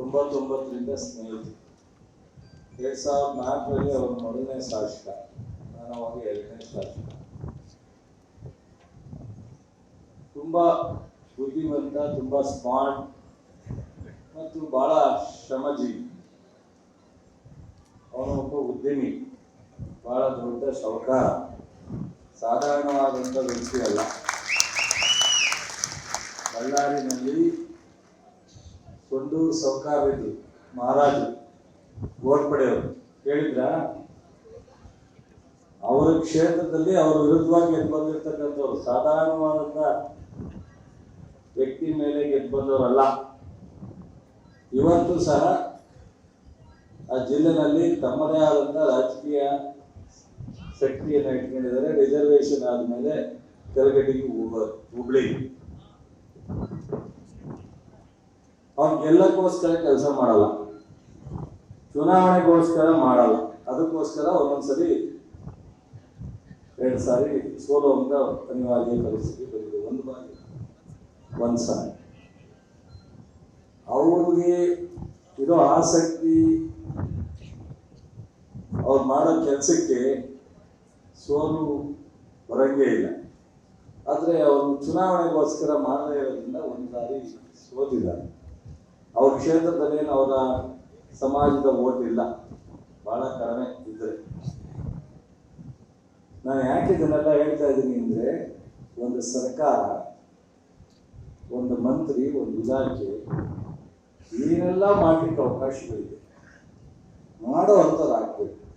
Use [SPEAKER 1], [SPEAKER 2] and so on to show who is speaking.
[SPEAKER 1] ತೊಂಬತ್ತೊಂಬತ್ತರಿಂದ ಸ್ನೇಹಿತರು. ಎರಡ್ ಸಾವಿರದ ನಾಲ್ಕರಲ್ಲಿ ಅವರು ಮೊದಲನೇ ಶಾಸಕ, ನಾನು ಅವಾಗ ಎರಡನೇ ಶಾಸಕ. ತುಂಬಾ ಬುದ್ಧಿವಂತ, ತುಂಬಾ ಸ್ಮಾರ್ಟ್ ಮತ್ತು ಬಹಳ ಶ್ರಮಜೀವಿ. ಅವನು ಒಬ್ಬ ಉದ್ಯಮಿ, ಬಹಳ ದೊಡ್ಡ ಶೌಕ ಸಾಧಾರಣವಾದಂಥ ವ್ಯಕ್ತಿ ಅಲ್ಲ. ಸೊಂಡೂರು ಮಹಾರಾಜ ಮಹಾರಾಜರು ಗೋಡ್ಪಡೆಯವರು ಹೇಳಿದ್ರ? ಅವರ ಕ್ಷೇತ್ರದಲ್ಲಿ ಅವರ ವಿರುದ್ಧವಾಗಿ ಗೆದ್ದು ಬಂದಿರ್ತಕ್ಕಂಥವ್ರು ಸಾಧಾರಣವಾದಂಥ ವ್ಯಕ್ತಿ ಮೇಲೆ ಗೆದ್ದು ಬಂದವರಲ್ಲ. ಇವತ್ತು ಸಹ ಆ ಜಿಲ್ಲೆನಲ್ಲಿ ತಮ್ಮದೇ ಆದಂಥ ರಾಜಕೀಯ ಶಕ್ತಿಯನ್ನು ಇಟ್ಕೊಂಡಿದ್ದಾರೆ. ರಿಸರ್ವೇಶನ್ ಆದಮೇಲೆ ಹೋಗೋದು ಹುಬ್ಳಿ. ಅವ್ನು ಗೆಲ್ಲಕ್ಕೋಸ್ಕರ ಕೆಲಸ ಮಾಡಲ್ಲ. ಚುನಾವಣೆಗೋಸ್ಕರ ಮಾಡಲ್ಲ. ಅದಕ್ಕೋಸ್ಕರ ಒಂದೊಂದ್ಸರಿ ಎರಡು ಸಾರಿ ಸೋಲುವಂತ ಅನಿವಾರ್ಯ ಪರಿಸ್ಥಿತಿ ಬಂದಿದೆ. ಒಂದು ಬಾರಿ ಒಂದು ಸಾರಿ. ಅವ್ರಿಗೆ ಇರೋ ಆಸಕ್ತಿ ಅವ್ರು ಮಾಡೋ ಕೆಲಸಕ್ಕೆ ಸೋಲು ಬರಂಗೇ ಇಲ್ಲ. ಆದರೆ ಅವರು ಚುನಾವಣೆಗೋಸ್ಕರ ಮಾಡದೇ ಇರೋದ್ರಿಂದ ಒಂದು ಬಾರಿ ಸೋತಿದ್ದಾರೆ ಅವ್ರ ಕ್ಷೇತ್ರದಲ್ಲಿ ಅವರ ಸಮಾಜದ ಓಟ್ ಇಲ್ಲ. ಬಹಳ ಕಡಿಮೆ ಇದ್ರೆ. ನಾನು ಯಾಕೆ ಇದನ್ನೆಲ್ಲ ಹೇಳ್ತಾ ಇದ್ದೀನಿ ಅಂದ್ರೆ, ಒಂದು ಸರ್ಕಾರ, ಒಂದು ಮಂತ್ರಿ, ಒಂದು ಇಲಾಖೆ, ಏನೆಲ್ಲ ಮಾಡ್ಲಿಕ್ಕೆ ಅವಕಾಶಗಳಿದೆ, ಮಾಡೋ ಅಂಥದ್ದು ಆಗ್ಬೇಕು